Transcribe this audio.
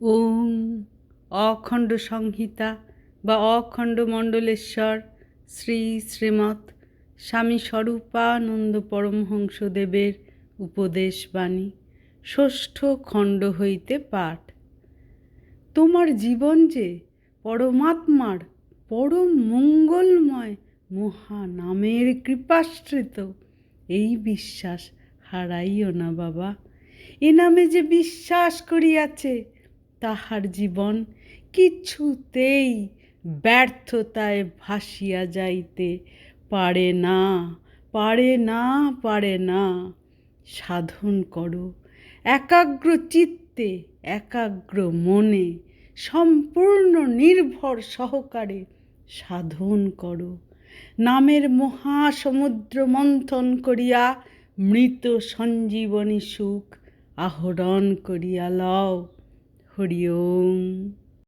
ওম অখণ্ড সংহিতা বা অখণ্ড মণ্ডলেশ্বর শ্রী শ্রীমৎ স্বামী স্বরূপানন্দ পরমহংসদেবের উপদেশবাণী, ষষ্ঠ খণ্ড হইতে পাঠ। তোমার জীবন যে পরমাত্মার পরম মঙ্গলময় মহানামের কৃপাশ্রিত, এই বিশ্বাস হারাইও না বাবা। এ নামে যে বিশ্বাস করিয়াছে তাহার জীবন কিছুতেই ব্যর্থতায় ভাসিয়া যাইতে পারে না পারে না পারে না। সাধন করো, একাগ্র চিত্তে, একাগ্র মনে, সম্পূর্ণ নির্ভর সহকারে সাধন করো। নামের মহাসমুদ্র মন্থন করিয়া মৃত সঞ্জীবনী সুখ আহরণ করিয়া লও। হরি ওম